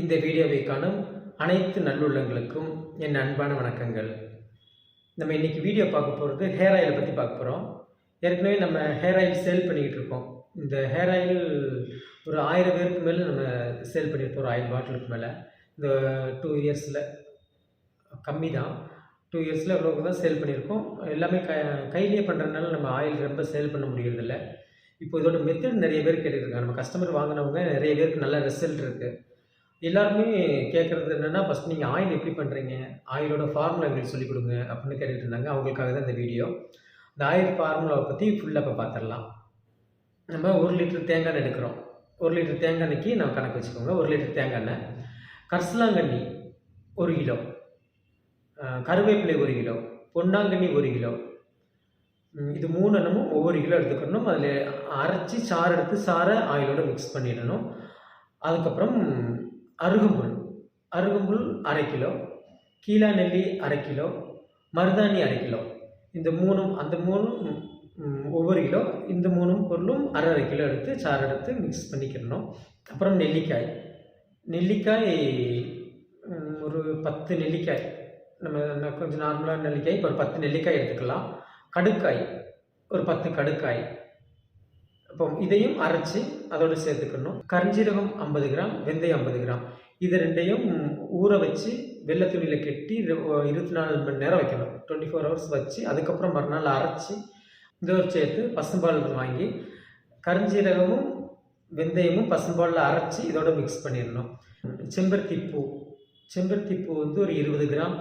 இந்த வீடியோவை காணும் அனைத்து நல்லுள்ளங்களுக்கும் என் அன்பான வணக்கங்கள். நம்ம இன்னைக்கு வீடியோ பார்க்க போகிறது ஹேர் ஆயிலை பற்றி பார்க்க போகிறோம் ஏற்கனவே நம்ம ஹேர் ஆயில் சேல் பண்ணிக்கிட்டு இருக்கோம். இந்த ஹேர் ஆயில் ஒரு ஆயிரம் பேருக்கு மேலே நம்ம சேல் பண்ணியிருப்போம் ஒரு ஆயில் பாட்டிலுக்கு மேலே. இந்த டூ இயர்ஸில் கம்மி தான் டூ இயர்ஸில் இவ்வளோக்கு தான் சேல் பண்ணியிருக்கோம். எல்லாமே க கையிலேயே பண்ணுறதுனால நம்ம ஆயில் ரொம்ப சேல் பண்ண முடியறதில்ல. இப்போ இதோட மெத்தட் நிறைய பேர் கேட்டுருக்காங்க நம்ம கஸ்டமர் வாங்கினவங்க நிறைய பேருக்கு நல்ல ரிசல்ட் இருக்குது எல்லாருமே கேட்குறது என்னென்னா ஃபஸ்ட் நீங்கள் ஆயில் எப்படி பண்ணுறீங்க ஆயிலோட ஃபார்முலா எங்களுக்கு சொல்லிக் கொடுங்க அப்படின்னு கேட்டுட்டு இருந்தாங்க. அவங்களுக்காக தான் இந்த வீடியோ இந்த ஆயில் ஃபார்முலாவை பற்றி ஃபுல்லாக இப்போ பார்த்துடலாம் நம்ம ஒரு லிட்டர் தேங்காய் எடுக்கிறோம். ஒரு லிட்டர் தேங்காய் எண்ணெய்க்கு நான் கணக்கு வச்சுக்கோங்க. ஒரு லிட்டர் தேங்காய் எண்ணெய். கரிசலாங்கண்ணி ஒரு கிலோ. கருவேப்பிலை ஒரு கிலோ. பொன்னாங்கண்ணி ஒரு கிலோ. இது மூணு எண்ணமும் ஒவ்வொரு கிலோ எடுத்துக்கணும். அதில் அரைச்சி சாறு எடுத்து சாறை ஆயிலோட மிக்ஸ் பண்ணிடணும். அதுக்கப்புறம் அருகம்புல். அருகம்புல் அரை கிலோ கீழா நெல்லி அரை கிலோ மருதாணி அரை கிலோ. இந்த மூணும் அந்த மூணும் ஒவ்வொரு கிலோ இந்த மூணும் பொருளும் அரை அரை கிலோ எடுத்து சாறு எடுத்து மிக்ஸ் பண்ணிக்கிடணும். அப்புறம் நெல்லிக்காய். நெல்லிக்காய் ஒரு பத்து நெல்லிக்காய். நம்ம கொஞ்சம் நார்மலான நெல்லிக்காய் இப்போ ஒரு பத்து நெல்லிக்காய் எடுத்துக்கலாம். கடுக்காய் ஒரு பத்து கடுக்காய். இப்போ இதையும் அரைச்சி அதோடு சேர்த்துக்கணும். கரிஞ்சீரகம் ஐம்பது கிராம் வெந்தயம் ஐம்பது கிராம். இது ரெண்டையும் ஊற வச்சு வெள்ளை துணியில் கெட்டி இருபத்தி நாலு மணி நேரம் வைக்கணும். டுவெண்ட்டி ஃபோர் ஹவர்ஸ் வச்சு அதுக்கப்புறம் மறுநாள் அரைச்சி இதோடு சேர்த்து பசும்பால் வாங்கி கரிஞ்சீரகமும் வெந்தயமும் பசும்பாலில் அரைச்சி இதோட மிக்ஸ் பண்ணிடணும். செம்பருத்தி பூ செம்பருத்தி பூ வந்து ஒரு இருபது கிராம்.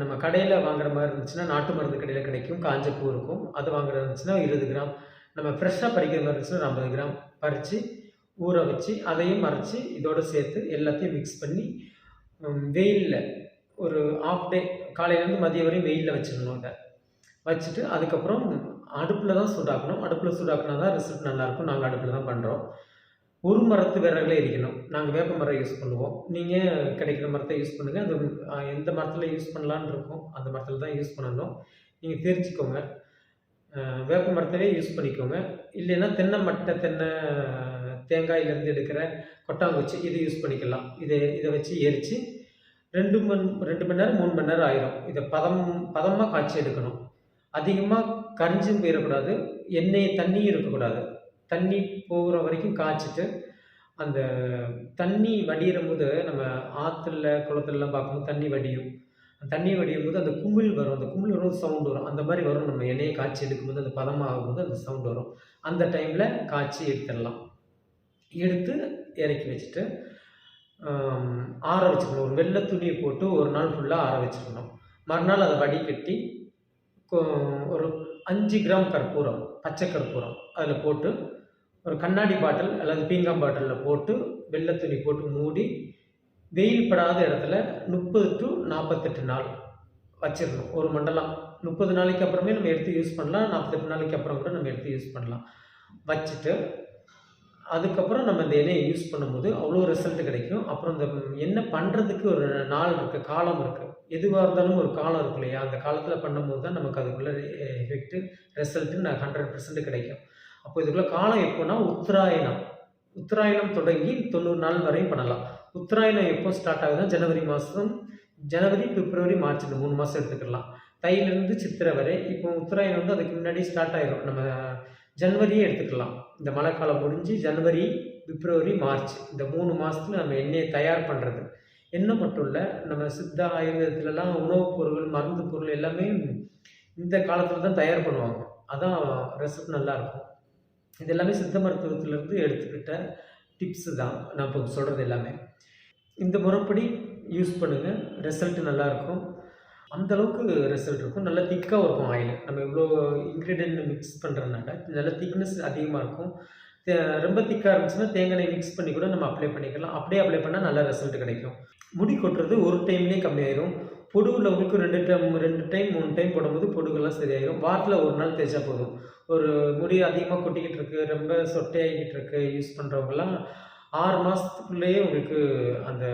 நம்ம கடையில் வாங்குற மாதிரி இருந்துச்சுன்னா நாட்டு மருந்து கடையில் கிடைக்கும் காஞ்ச பூ இருக்கும். அது வாங்குறது இருந்துச்சுன்னா இருபது கிராம். நம்ம ஃப்ரெஷ்ஷாக பறிக்கிற மாதிரி இருந்துச்சுன்னா ஒரு ஐம்பது கிராம் பறித்து ஊற வச்சு அதையும் அரைச்சி இதோடு சேர்த்து எல்லாத்தையும் மிக்ஸ் பண்ணி வெயிலில் ஒரு ஆஃப் டே காலையிலேருந்து மதியம் வரையும் வெயிலில் வச்சிடணும் அதை. வச்சுட்டு அதுக்கப்புறம் அடுப்பில் தான் சூடாக்கணும். அடுப்பில் சூடாக்கினா தான் ரிசல்ட் நல்லாயிருக்கும் நாங்கள் அடுப்பில் தான் பண்ணுறோம் ஒரு மரத்து விறகுல எரிக்கணும். நாங்கள் வேப்ப மரம் யூஸ் பண்ணுவோம். நீங்கள் கிடைக்கிற மரத்தை யூஸ் பண்ணுங்கள் அது எந்த மரத்தில் யூஸ் பண்ணலான்னு இருக்கும் அந்த மரத்தில் தான் யூஸ் பண்ணணும். நீங்கள் தெரிஞ்சுக்கோங்க. வேப்ப மரத்தவே யூஸ் பண்ணிக்கோங்க. இல்லைன்னா தென்னை மட்டை தென்னை தேங்காயிலேருந்து எடுக்கிற கொட்டாங்குச்சி இது யூஸ் பண்ணிக்கலாம். இதை இதை வச்சு எரித்து ரெண்டு மணி ரெண்டு மணி நேரம் மூணு மணி நேரம் ஆயிரும். இதை பதம் பதமாக காய்ச்சி எடுக்கணும். அதிகமாக கரிஞ்சும் போயிடக்கூடாது எண்ணெய் தண்ணியும் இருக்கக்கூடாது. தண்ணி போகிற வரைக்கும் காய்ச்சிட்டு அந்த தண்ணி வடிகிற போது நம்ம ஆற்றுல குளத்துலலாம் பார்க்கும்போது தண்ணி வடியும். தண்ணி வடியும் போது அந்த குமிழ் வரும் அந்த குமிழ் வரும் சவுண்ட் வரும். அந்த மாதிரி வரும். நம்ம எண்ணெயை காய்ச்சி எடுக்கும்போது அந்த பதமாகும் போது அந்த சவுண்ட் வரும். அந்த டைமில் காய்ச்சி எடுத்துடலாம். எடுத்து இறக்கி வச்சுட்டு ஆற வச்சுக்கணும். ஒரு வெள்ளை துணியை போட்டு ஒரு நாள் ஃபுல்லாக ஆற வச்சுக்கணும். மறுநாள் அதை வடிகட்டி ஒரு அஞ்சு கிராம் கற்பூரம் பச்சை கற்பூரம் அதில் போட்டு ஒரு கண்ணாடி பாட்டில் அல்லது பீங்காம் பாட்டிலில் போட்டு வெள்ளை துணி போட்டு மூடி வெயில் படாத இடத்துல முப்பது டு நாற்பத்தெட்டு நாள் வச்சிடணும் ஒரு மண்டலம். முப்பது நாளைக்கு அப்புறமே நம்ம எடுத்து யூஸ் பண்ணலாம். நாற்பத்தெட்டு நாளைக்கு அப்புறம் கூட நம்ம எடுத்து யூஸ் பண்ணலாம். வச்சுட்டு அதுக்கப்புறம் நம்ம இந்த எண்ணெயை யூஸ் பண்ணும்போது அவ்வளோ ரிசல்ட் கிடைக்கும். அப்புறம் இந்த எண்ணெய் பண்ணுறதுக்கு ஒரு நாள் இருக்குது காலம் இருக்குது எதுவாக இருந்தாலும் ஒரு காலம் இருக்கு இல்லையா? அந்த காலத்தில் பண்ணும்போது தான் நமக்கு அதுக்குள்ளே எஃபெக்ட்டு ரிசல்ட்டு ஹண்ட்ரட் பர்சன்ட் கிடைக்கும். அப்போ இதுக்குள்ளே காலம் எப்போனா உத்தராயணம். உத்தராயணம் தொடங்கி தொண்ணூறு நாள் வரையும் பண்ணலாம். உத்தராயணம் எப்போ ஸ்டார்ட் ஆகுதுன்னா ஜனவரி மாதம் ஜனவரி பிப்ரவரி மார்ச் இந்த மூணு மாதம் எடுத்துக்கலாம். தையிலேருந்து சித்திரை வரை இப்போ உத்தராயணம் வந்து அதுக்கு முன்னாடி ஸ்டார்ட் ஆயிரும். நம்ம ஜனவரியே எடுத்துக்கலாம். இந்த மழைக்காலம் முடிஞ்சு ஜனவரி பிப்ரவரி மார்ச் இந்த மூணு மாதத்துல நம்ம எண்ணெயை தயார் பண்ணுறது எண்ணெய் மட்டும் இல்லை நம்ம சித்தா ஆயுர்வேதத்துலலாம் உணவுப் பொருள் மருந்து பொருள் எல்லாமே இந்த காலத்தில் தான் தயார் பண்ணுவாங்க. அதான் ரெசிப்ட் நல்லாயிருக்கும் இது எல்லாமே சித்த மருத்துவத்திலேருந்து எடுத்துக்கிட்ட டிப்ஸு தான். நான் இப்போ சொல்கிறது எல்லாமே. இந்த முறைப்படி யூஸ் பண்ணுங்கள் ரிசல்ட் நல்லாயிருக்கும். அந்த அளவுக்கு ரிசல்ட் இருக்கும். நல்லா திக்காக இருக்கும் ஆயில் நம்ம இவ்வளோ இன்க்ரீடியன்ட் மிக்ஸ் பண்ணுறதுனால நல்லா திக்னஸ் அதிகமாக இருக்கும். தே- ரொம்ப திக்காக இருந்துச்சுன்னா தேங்காய் மிக்ஸ் பண்ணி கூட நம்ம அப்ளை பண்ணிக்கலாம். அப்படியே அப்ளை பண்ணால் நல்ல ரிசல்ட் கிடைக்கும். முடி கொட்டுறது ஒரு டைம்லேயே கம்மியாயிரும் பொடு உங்களுக்கு ரெண்டு டைம் ரெண்டு டைம் மூணு டைம் போடும்போது பொடுகெல்லாம் சரியாயிரும். வாரத்தில் ஒரு நாள் தேய்ச்சா போதும். ஒரு முடி அதிகமாக கொட்டிக்கிட்டு இருக்கு ரொம்ப சொட்டையாகிக்கிட்டு இருக்கு யூஸ் பண்ணுறவங்கலாம் ஆறு மாதத்துக்குள்ளேயே உங்களுக்கு அந்த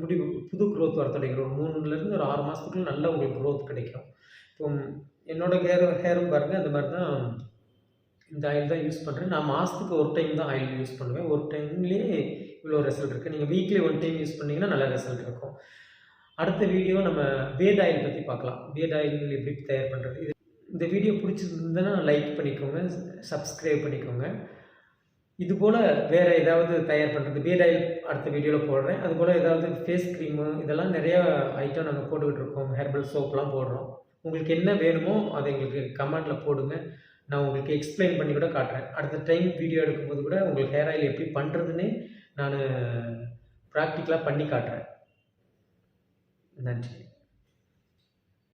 முடி புது க்ரோத் வர தொடங்கிடும் ஒரு மூணுலேருந்து ஒரு ஆறு மாதத்துக்குள்ள நல்ல உங்களுக்கு க்ரோத் கிடைக்கும். இப்போ என்னோட ஹேர் ஹேரும் பாருங்கள் அந்த மாதிரி தான் இந்த ஆயில் தான் யூஸ் பண்ணுறேன் நான் மாதத்துக்கு ஒரு டைம் தான் ஆயில் யூஸ் பண்ணுவேன். ஒரு டைம்லேயே இவ்வளோ ரிசல்ட் இருக்குது நீங்கள் வீக்லி ஒன் டைம் யூஸ் பண்ணிங்கன்னா நல்ல ரிசல்ட் இருக்கும். அடுத்த வீடியோ நம்ம பேட் ஆயில் பற்றி பார்க்கலாம். பேட் ஆயில் எப்படி தயார் பண்ணுறது இந்த வீடியோ பிடிச்சிருந்ததுன்னா லைக் பண்ணிக்கோங்க சப்ஸ்கிரைப் பண்ணிக்கோங்க. இது போல் வேறு ஏதாவது தயார் பண்ணுறது பேட் ஆயில் அடுத்த வீடியோவில் போடுறேன். அது போல் ஏதாவது ஃபேஸ் க்ரீமு இதெல்லாம் நிறையா ஐட்டம் நாங்கள் போட்டுக்கிட்டு இருக்கோம். ஹெர்பல் சோப்லாம் போடுறோம். உங்களுக்கு என்ன வேணுமோ அதை எங்களுக்கு கமெண்டில் போடுங்க. நான் உங்களுக்கு எக்ஸ்பிளைன் பண்ணி கூட காட்டுறேன். அடுத்த டைம் வீடியோ எடுக்கும்போது கூட உங்களுக்கு ஹேர் ஆயில் எப்படி பண்ணுறதுன்னு நான் ப்ராக்டிக்கலாக பண்ணி காட்டுறேன். நன்றி.